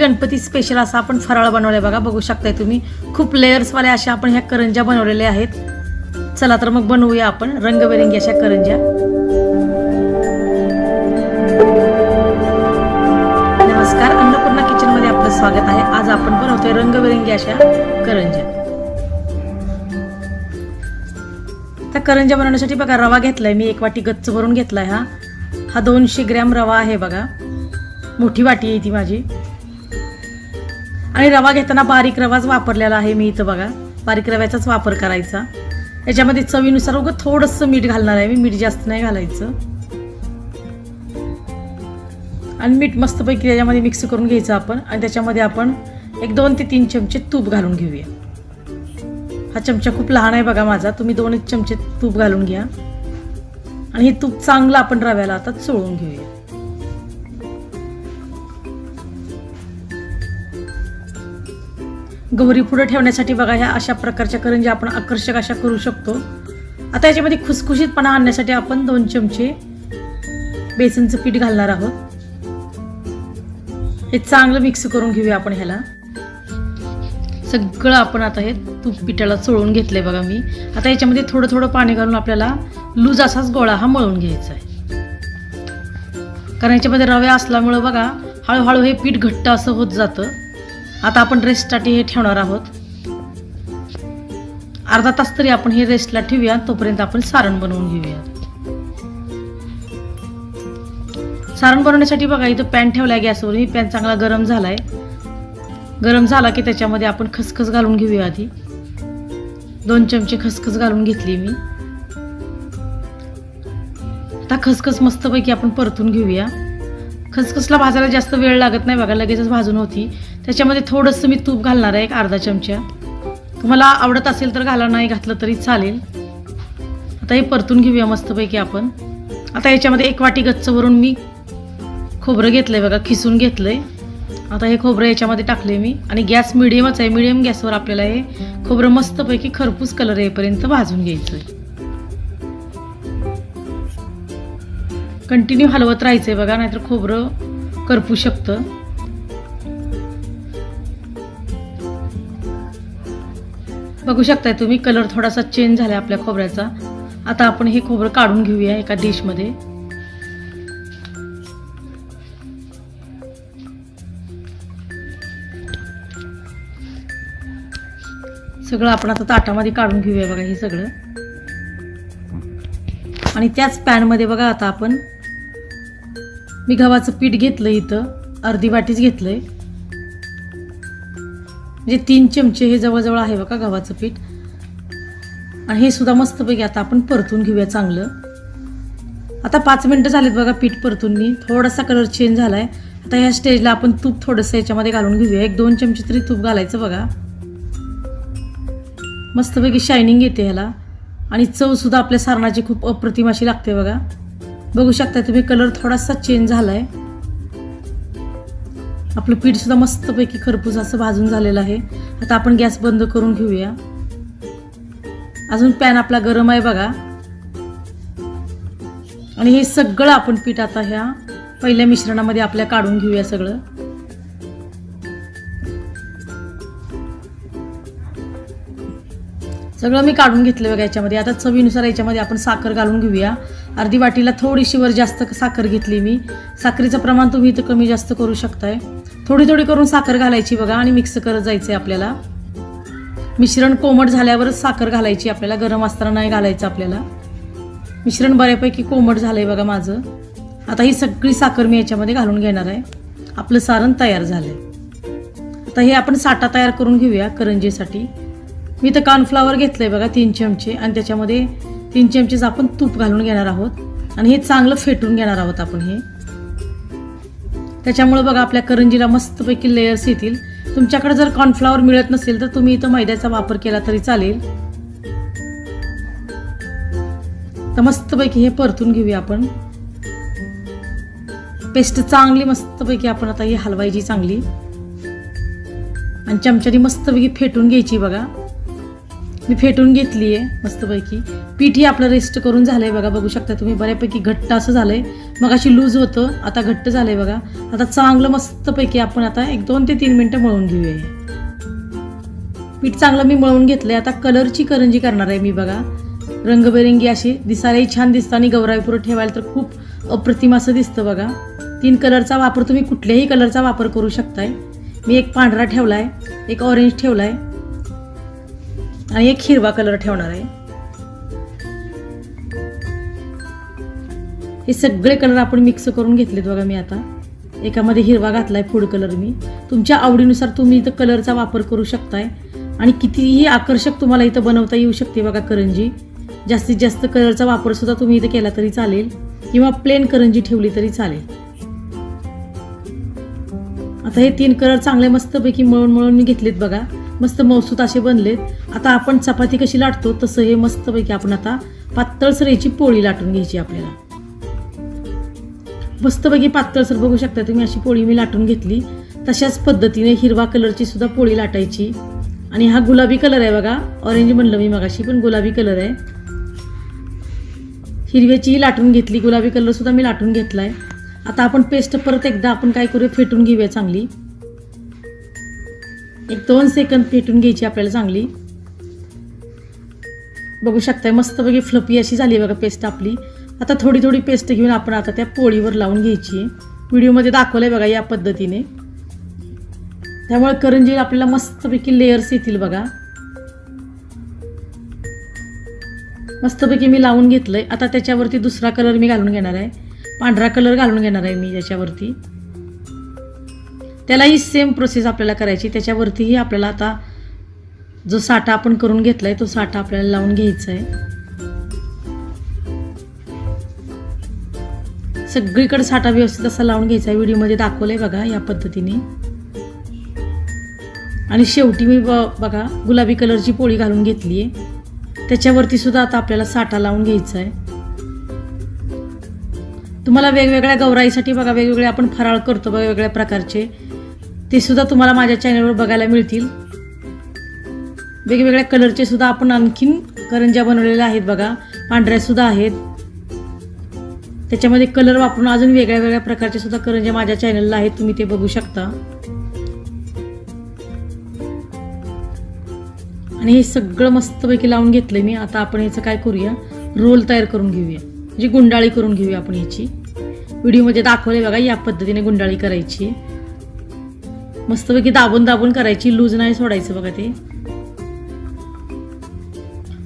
Ganpati special असा आपण फराळ बनवलाय बघा बघू शकताय तुम्ही. खूप लेयर्सवाल्या अशा आपण ह्या करंज्या बनवलेल्या आहेत. चला तर मग बनवूया आपण रंगबेरंगी अशा करंज्या. नमस्कार अन्नपूर्णा किचनमध्ये आपलं स्वागत आहे. आज आपण बनवतोय रंगबेरंगी अशा करंज्या. त्या करंज्या बनवण्यासाठी बघा रवा घेतलाय मी एक वाटी गच्च भरून घेतलाय हा. हा दोनशे ग्रॅम रवा आहे बघा. मोठी वाटी आहे ती माझी. आणि रवा घेताना बारीक रवाच वापरलेला आहे मी इथं बघा. बारीक रव्याचाच वापर करायचा. याच्यामध्ये चवीनुसार उगं थोडंसं मीठ घालणार आहे मी. मीठ जास्त नाही घालायचं. आणि मीठ मस्तपैकी त्याच्यामध्ये मिक्स करून घ्यायचं आपण. आणि त्याच्यामध्ये आपण एक दोन ते तीन चमचे तूप घालून घेऊया. हा चमचा खूप लहान आहे बघा माझा. तुम्ही दोन चमचे तूप घालून घ्या. आणि हे तूप चांगलं आपण रव्याला आता चोळून घेऊया. गौरी पुढे ठेवण्यासाठी बघा ह्या अशा प्रकारच्या करंजी आपण आकर्षक अशा करू शकतो. आता याच्यामध्ये खुसखुशीतपणा आणण्यासाठी आपण दोन चमचे बेसनचं पीठ घालणार आहोत. हे चांगलं मिक्स करून घेऊया आपण ह्याला. सगळं आपण आता हे तूप पिठाला चोळून घेतलंय बघा मी. आता याच्यामध्ये थोडं थोडं पाणी घालून आपल्याला लूज असाच गोळा हा मळून घ्यायचा आहे. कारण याच्यामध्ये रव्या असल्यामुळं बघा हळूहळू हे पीठ घट्ट असं होत जातं. आता आपण रेस्टसाठी हे ठेवणार आहोत. अर्धा तास तरी आपण हे रेस्टला ठेवूया तोपर्यंत आपण सारण बनवून घेऊया. सारण बनवण्यासाठी बघा इथं पॅन ठेवलाय गॅसवर ही पॅन चांगला गरम झालाय. गरम झाला की त्याच्यामध्ये आपण खसखस घालून घेऊया आधी. दोन चमचे खसखस घालून घेतली मी. आता खसखस मस्तपैकी आपण परतून घेऊया. खसखसला भाजायला जास्त वेळ लागत नाही बघा लगेचच भाजून होती. त्याच्यामध्ये थोडंसं मी तूप घालणार आहे एक अर्धा चमचा. तुम्हाला आवडत असेल तर घाला नाही घातलं तरी चालेल. आता हे परतून घेऊया मस्तपैकी आपण. आता याच्यामध्ये एक वाटी गच्च भरून मी खोबरं घेतलंय बघा खिसून घेतलंय. आता हे खोबरं याच्यामध्ये टाकले मी. आणि गॅस मिडियमच आहे मिडियम गॅसवर आपल्याला हे खोबरं मस्तपैकी खरपूस कलर येईपर्यंत भाजून घ्यायचं आहे कंटिन्यू हलवत राहायचंय बघा नाहीतर खोबरं करपू शकतं. बघू शकताय तुम्ही कलर थोडासा चेंज झालाय आपल्या खोबऱ्याचा. आता आपण हे खोबरं काढून घेऊया एका डिशमध्ये सगळं आपण आता ताटामध्ये काढून घेऊया बघा हे सगळं. आणि त्याच पॅनमध्ये बघा आता आपण मी गव्हाचं पीठ घेतलं इथं अर्धी वाटीच घेतलंय. म्हणजे तीन चमचे हे जवळजवळ आहे बघा गव्हाचं पीठ. आणि हे सुद्धा मस्तपैकी आता आपण परतून घेऊया चांगलं. आता पाच मिनटं झालीत बघा पीठ परतून मी थोडासा कलर चेंज झाला आहे आता ह्या स्टेजला आपण तूप थोडंसं याच्यामध्ये घालून घेऊया. एक दोन चमचे तरी तूप घालायचं बघा. मस्तपैकी शायनिंग येते ह्याला. आणि चवसुद्धा आपल्या सारणाची खूप अप्रतिम अशी लागते बघा. बघू शकता तुम्ही कलर थोडासा चेंज झाला आहे आपलं पीठ सुद्धा मस्तपैकी खरपूस असं भाजून झालेलं आहे. आता आपण गॅस बंद करून घेऊया. अजून पॅन आपला गरम आहे बघा. आणि हे सगळं आपण पीठ आता ह्या पहिल्या मिश्रणामध्ये आपल्या काढून घेऊया सगळं. सगळं मी काढून घेतलं बघा याच्यामध्ये. आता चवीनुसार याच्यामध्ये आपण साखर घालून घेऊया. अर्धी वाटीला थोडीशी वर जास्त साखर घेतली मी. साखरेचं प्रमाण तुम्ही इथं कमी जास्त करू शकताय. थोडी थोडी करून साखर घालायची बघा आणि मिक्स करत जायचंय आपल्याला. मिश्रण कोमट झाल्यावरच साखर घालायची आपल्याला गरम असताना नाही घालायचं आपल्याला. मिश्रण बऱ्यापैकी कोमट झालंय बघा माझं. आता ही सगळी साखर मी याच्यामध्ये घालून घेणार आहे. आपलं सारण तयार झालंय. आता हे आपण साठा तयार करून घेऊया करंजीसाठी. मी तर कॉर्नफ्लावर घेतलंय बघा तीन चमचे आणि त्याच्यामध्ये तीन चमचेच आपण तूप घालून घेणार आहोत. आणि हे चांगलं फेटून घेणार आहोत आपण हे. त्याच्यामुळे बघा आपल्या करंजीला मस्तपैकी लेयर्स येतील. तुमच्याकडे जर कॉर्नफ्लावर मिळत नसेल तर तुम्ही इथं मैद्याचा वापर केला तरी चालेल. तर मस्तपैकी हे परतून घेऊया आपण. पेस्ट चांगली मस्तपैकी आपण आता ही हलवायची चांगली. आणि चमच्याने मस्तपैकी फेटून घ्यायची बघा. मी फेटून घेतली आहे मस्तपैकी. पीठ ही आपलं रेस्ट करून झालं आहे बघा बघू शकता तुम्ही. बऱ्यापैकी घट्ट असं झालं आहे मग अशी लूज होतं आता घट्ट झालं आहे बघा. आता चांगलं मस्तपैकी आपण आता एक दोन ते तीन मिनटं मळून घेऊया. पीठ चांगलं मी मळून आहे आता कलरची करंजी करणार आहे मी बघा. रंगबेरंगी अशी. दिसायलाही छान दिसतं आणि गौराईपुरं ठेवायला तर खूप अप्रतिम असं दिसतं बघा. तीन कलरचा वापर तुम्ही कुठल्याही कलरचा वापर करू शकताय. मी एक पांढरा ठेवला आहे एक ऑरेंज ठेवला आहे आणि एक हिरवा कलर ठेवणार आहे. हे सगळे कलर आपण मिक्स करून घेतलेत बघा मी आता. एकामध्ये हिरवा घातलाय फूड कलर मी. तुमच्या आवडीनुसार तुम्ही इथं कलरचा वापर करू शकताय. आणि कितीही आकर्षक तुम्हाला इथं बनवता येऊ शकते बघा करंजी. जास्तीत जास्त कलरचा वापर सुद्धा तुम्ही इथं केला तरी चालेल. किंवा प्लेन करंजी ठेवली तरी चालेल. आता हे तीन कलर चांगले मस्तपैकी मळून मळून मी घेतलेत बघा. मस्त मौसूत असे बनलेत. आता आपण चपाती कशी लाटतो तसं हे मस्तपैकी आपण आता पातळसर याची पोळी लाटून घ्यायची आपल्याला. मस्तपैकी पातळसर बघू शकता तुम्ही अशी पोळी मी लाटून घेतली. तशाच पद्धतीने हिरवा कलरची सुद्धा पोळी लाटायची. आणि हा गुलाबी कलर आहे बघा ऑरेंज म्हणलं मी मगाशी पण गुलाबी कलर आहे. हिरव्याचीही लाटून घेतली गुलाबी कलर सुद्धा मी लाटून घेतलाय. आता आपण पेस्ट परत एकदा आपण काय करूया फेटून घेऊया चांगली. एक दोन सेकंद फेटून घ्यायची आपल्याला चांगली. बघू शकताय मस्तपैकी फ्लपी अशी झाली बघा पेस्ट आपली. आता थोडी थोडी पेस्ट घेऊन आपण आता त्या पोळीवर लावून घ्यायची. व्हिडिओमध्ये दाखवलं आहे बघा या पद्धतीने. त्यामुळे करंजी आपल्याला मस्तपैकी लेयर्स येतील बघा. मस्तपैकी मी लावून घेतलंय. आता त्याच्यावरती दुसरा कलर मी घालून घेणार आहे. पांढरा कलर घालून घेणार आहे मी त्याच्यावरती त्यालाही सेम प्रोसेस आपल्याला करायची. त्याच्यावरतीही आपल्याला आता जो साठा आपण करून घेतला आहे तो साठा आपल्याला लावून घ्यायचा आहे. सगळीकडे साठा व्यवस्थित असा लावून घ्यायचा आहे. व्हिडिओमध्ये दाखवलं आहे बघा या पद्धतीने. आणि शेवटी मी ब बघा गुलाबी कलरची पोळी घालून घेतली आहे. त्याच्यावरती सुद्धा आता आपल्याला साठा लावून घ्यायचा आहे. तुम्हाला वेगवेगळ्या गौराईसाठी बघा वेगवेगळे आपण फराळ करतो बघा वेगवेगळ्या प्रकारचे. ते सुद्धा तुम्हाला माझ्या चॅनलवर बघायला मिळतील. वेगवेगळ्या कलरचे सुद्धा आपण आणखीन करंज्या बनवलेल्या आहेत बघा. पांढऱ्यासुद्धा आहेत. त्याच्यामध्ये कलर वापरून अजून वेगळ्या वेगळ्या प्रकारचे सुद्धा करंज्या माझ्या चॅनलला आहेत तुम्ही ते बघू शकता. आणि हे सगळं मस्तपैकी लावून घेतलंय मी. आता आपण याचं काय करूया? रोल तयार करून घेऊया. म्हणजे गुंडाळी करून घेऊया आपण याची. व्हिडिओमध्ये दाखवले बघा या पद्धतीने गुंडाळी करायची. मस्तपैकी दाबून दाबून करायची. लूज नाही सोडायचं बघा ते.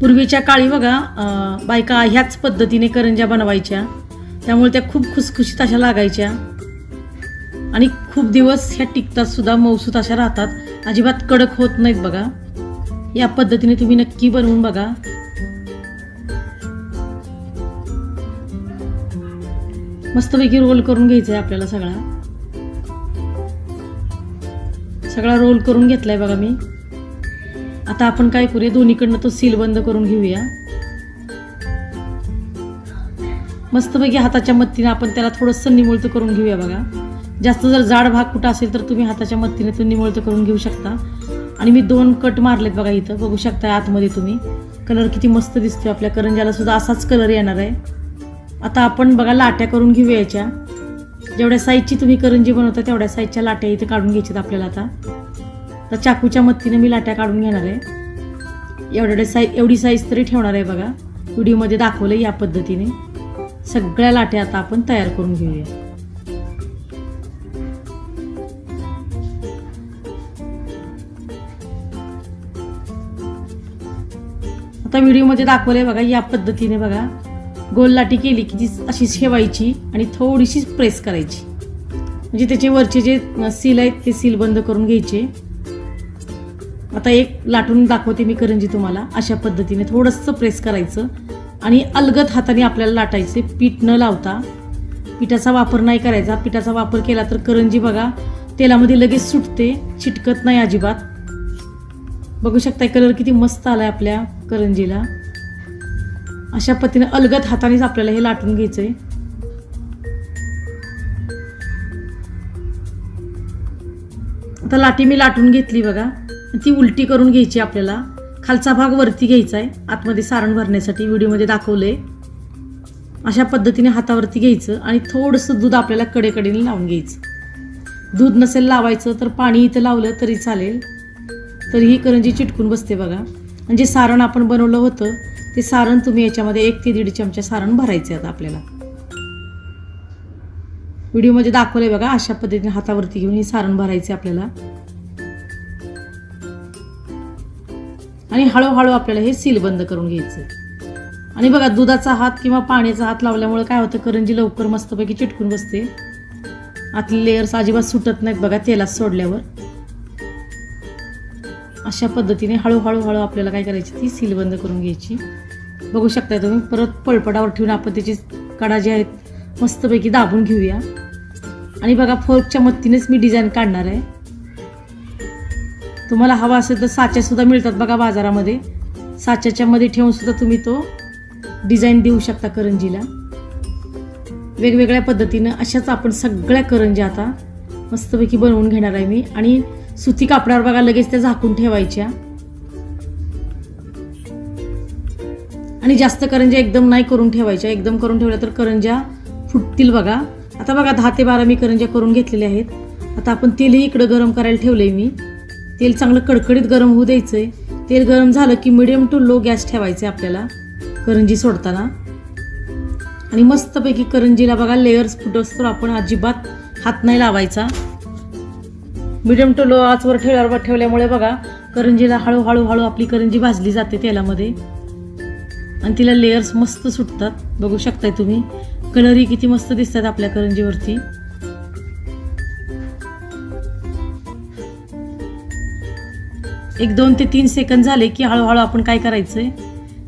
पूर्वीच्या काळी बघा बायका ह्याच पद्धतीने करंज्या बनवायच्या. त्यामुळे त्या खूप खुसखुशीत अशा लागायच्या. आणि खूप दिवस ह्या टिकतात सुद्धा मौसूत अशा राहतात. अजिबात कडक होत नाहीत बघा. या पद्धतीने तुम्ही नक्की बनवून बघा. मस्तपैकी रोल करून घ्यायचा आहे आपल्याला सगळा. सगळा रोल करून घेतलाय बघा मी. आता आपण काय करूया? दोन्हीकडनं तो सील बंद करून घेऊया. मस्तपैकी हाताच्या मदतीने आपण त्याला थोडंसं निमुळतं करून घेऊया बघा. जास्त जर जाड भाग कुठं असेल तर तुम्ही हाताच्या मदतीने तो निमुळतं करून घेऊ शकता. आणि मी दोन कट मारलेत बघा इथं. बघू शकता आतमध्ये तुम्ही. कलर किती मस्त दिसतोय आपल्या. करंजाला सुद्धा असाच कलर येणार आहे. आता आपण बघा लाट्या करून घेऊया याच्या. जेवढ्या साईजची तुम्ही करंजी बनवता तेवढ्या साईजच्या लाट्या इथे काढून घ्यायच्यात आपल्याला आता. तर चाकूच्या मदतीने मी लाट्या काढून घेणार आहे. एवढ्या साईज एवढी साईज तरी ठेवणार आहे बघा. व्हिडिओमध्ये दाखवलं या पद्धतीने. सगळ्या लाट्या आता आपण तयार करून घेऊया. आता व्हिडिओमध्ये दाखवलंय बघा या पद्धतीने बघा. गोल लाटी केली की ती अशी ठेवायची आणि थोडीशी प्रेस करायची. म्हणजे त्याचे वरचे जे सील आहेत ते सील बंद करून घ्यायचे. आता एक लाटून दाखवते मी करंजी तुम्हाला. अशा पद्धतीने थोडंसं प्रेस करायचं. आणि अलगत हाताने आपल्याला लाटायचे. पीठ न लावता. पिठाचा वापर नाही करायचा. पिठाचा वापर केला तर करंजी बघा तेलामध्ये लगेच सुटते. चिटकत नाही अजिबात. बघू शकता कलर किती मस्त आलाय आपल्या करंजीला. अशा पद्धतीने अलगत हातानेच आपल्याला हे लाटून घ्यायचंय. आता लाटी मी लाटून घेतली बघा. ती उलटी करून घ्यायची आपल्याला. खालचा भाग वरती घ्यायचा आहे. आतमध्ये सारण भरण्यासाठी व्हिडिओमध्ये दाखवलं आहे अशा पद्धतीने हातावरती घ्यायचं आणि थोडंसं दूध आपल्याला कडेकडेने लावून घ्यायचं. दूध नसेल लावायचं तर पाणी इथं लावलं तरी चालेल. तरी ही करंजी चिटकून बसते बघा. म्हणजे सारण आपण बनवलं होतं ते सारण तुम्ही याच्यामध्ये एक ते दीड चमचा सारण भरायचे आता आपल्याला. व्हिडिओमध्ये दाखवलं आहे बघा अशा पद्धतीने हातावरती घेऊन हे सारण भरायचे आपल्याला. आणि हळूहळू आपल्याला हे सील बंद करून घ्यायचं आणि बघा दुधाचा हात किंवा पाण्याचा हात लावल्यामुळे काय होतं करंजी लवकर मस्तपैकी चिटकून बसते. आतले लेयर्स अजिबात सुटत नाहीत बघा तेलात सोडल्यावर. अशा पद्धतीने हळूहळू हळू आपल्याला काय करायची ती सील बंद करून घ्यायची. बघू शकता तुम्ही परत पळपटावर ठेवून आपण त्याची कडा जी आहेत मस्तपैकी दाबून घेऊया. आणि बघा फोर्कच्या मदतीनेच मी डिझाईन काढणार आहे. तुम्हाला हवा असेल तर साच्यासुद्धा मिळतात बघा बाजारामध्ये. साच्याच्या मध्ये तुम्ही तो डिझाईन देऊ शकता करंजीला. वेगवेगळ्या पद्धतीनं अशाच आपण सगळ्या करंज्या आता मस्तपैकी बनवून घेणार आहे मी. आणि सुती कापडावर बघा लगेच त्या झाकून ठेवायच्या. आणि जास्त करंज्या एकदम नाही करून ठेवायच्या. एकदम करून ठेवल्या तर करंज्या फुटतील बघा. आता बघा दहा ते बारा मी करंज्या करून घेतलेल्या आहेत. आता आपण तेलही इकडं गरम करायला ठेवलं आहे मी. तेल चांगलं कडकडीत गरम होऊ द्यायचं आहे तेल गरम झालं की मिडियम टू लो गॅस ठेवायचे आपल्याला करंजी सोडताना. आणि मस्तपैकी करंजीला बघा लेअर्स फुटस तर आपण अजिबात हात नाही लावायचा. मिडियम टू लो आचवर ठेवल्यावर ठेवल्यामुळे बघा करंजीला हळूहळू हळू आपली करंजी भाजली जाते तेलामध्ये. आणि तिला लेयर्स मस्त सुटतात. बघू शकताय तुम्ही. कलरही किती मस्त दिसतात आपल्या करंजीवरती. एक दोन ते तीन सेकंद झाले की हळूहळू आपण काय करायचंय?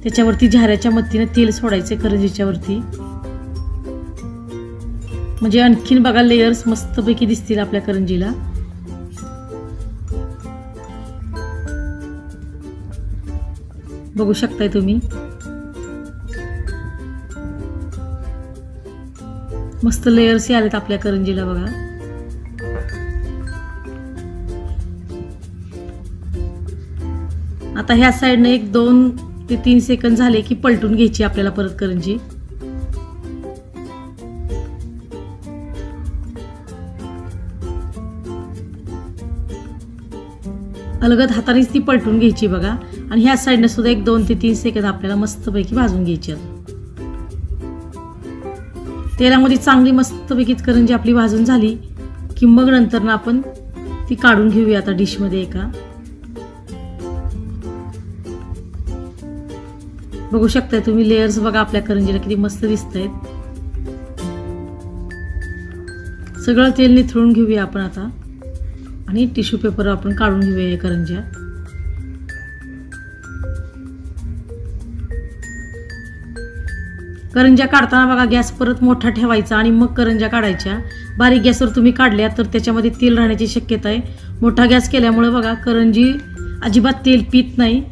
त्याच्यावरती झाऱ्याच्या मदतीने तेल सोडायचे करंजीच्यावरती म्हणजे आणखीन बघा लेयर्स मस्तपैकी दिसतील आपल्या करंजीला. बघू शकताय तुम्ही. मस्त लेयर्स आलेत आपल्या करंजीला बघा. आता ह्या साईडनं एक दोन ते तीन सेकंद झाले की पलटून घ्यायची आपल्याला परत करंजी. अलगद हातानेच ती पलटून घ्यायची बघा. आणि ह्या साईडनं सुद्धा एक दोन ते तीन सेकंद आपल्याला मस्तपैकी भाजून घ्यायची आता. तेलामध्ये चांगली मस्तपैकी करंजी आपली भाजून झाली की मग नंतर ना आपण ती काढून घेऊया आता डिशमध्ये एका. बघू शकताय तुम्ही लेयर्स बघा आपल्या करंजीला किती मस्त दिसत आहेत सगळं तेल निथळून घेऊया आपण आता. आणि टिश्यू पेपर आपण काढून घेऊया या करंज्या. करंज्या काढताना बघा गॅस परत मोठा ठेवायचा आणि मग करंज्या काढायच्या. बारीक गॅसवर तुम्ही काढल्या तर त्याच्यामध्ये तेल राहण्याची शक्यता आहे. मोठा गॅस केल्यामुळे बघा करंजी अजिबात तेल पित नाही.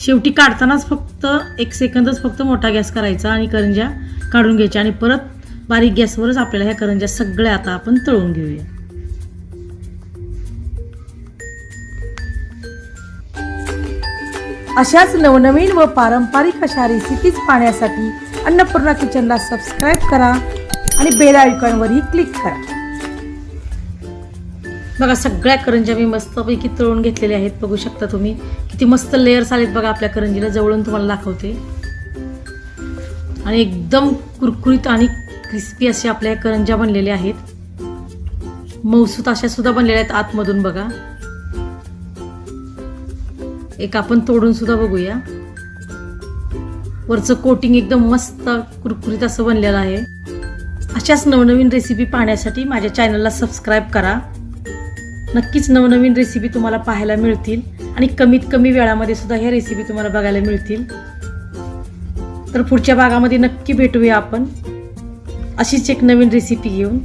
शेवटी काढतानाच फक्त एक सेकंदच फक्त मोठा गॅस करायचा आणि करंज्या काढून घ्यायच्या. आणि परत बारीक गॅसवरच आपल्याला ह्या करंज्या सगळ्या आता आपण तळून घेऊया. अशाच नवनवीन व पारंपरिक अशा रेसिपीज पाहण्यासाठी अन्नपूर्णा किचनला सबस्क्राईब करा आणि बेल आयकॉनवरही क्लिक करा. बघा सगळ्या करंज्या मी मस्तपैकी तळून घेतलेल्या आहेत. बघू शकता तुम्ही. किती मस्त लेयर्स आलेत बघा आपल्या करंजीला जवळून तुम्हाला दाखवते. आणि एकदम कुरकुरीत आणि क्रिस्पी अशा आपल्या करंज्या बनलेल्या आहेत. मऊसूत अशा सुद्धा बनलेल्या आहेत आतमधून बघा. एक आपण तोडून सुद्धा बघूया. वरचं कोटिंग एकदम मस्त कुरकुरीत असं बनलेलं आहे. अशाच नवनवीन रेसिपी पाहण्यासाठी माझ्या चॅनलला सबस्क्राईब करा. नक्कीच नवनवीन रेसिपी तुम्हाला पाहायला मिळतील आणि कमीत कमी वेळामध्ये सुद्धा ह्या रेसिपी तुम्हाला बघायला मिळतील. तर पुढच्या भागामध्ये नक्की भेटूया आपण. अशीच एक नवीन रेसिपी घेऊन.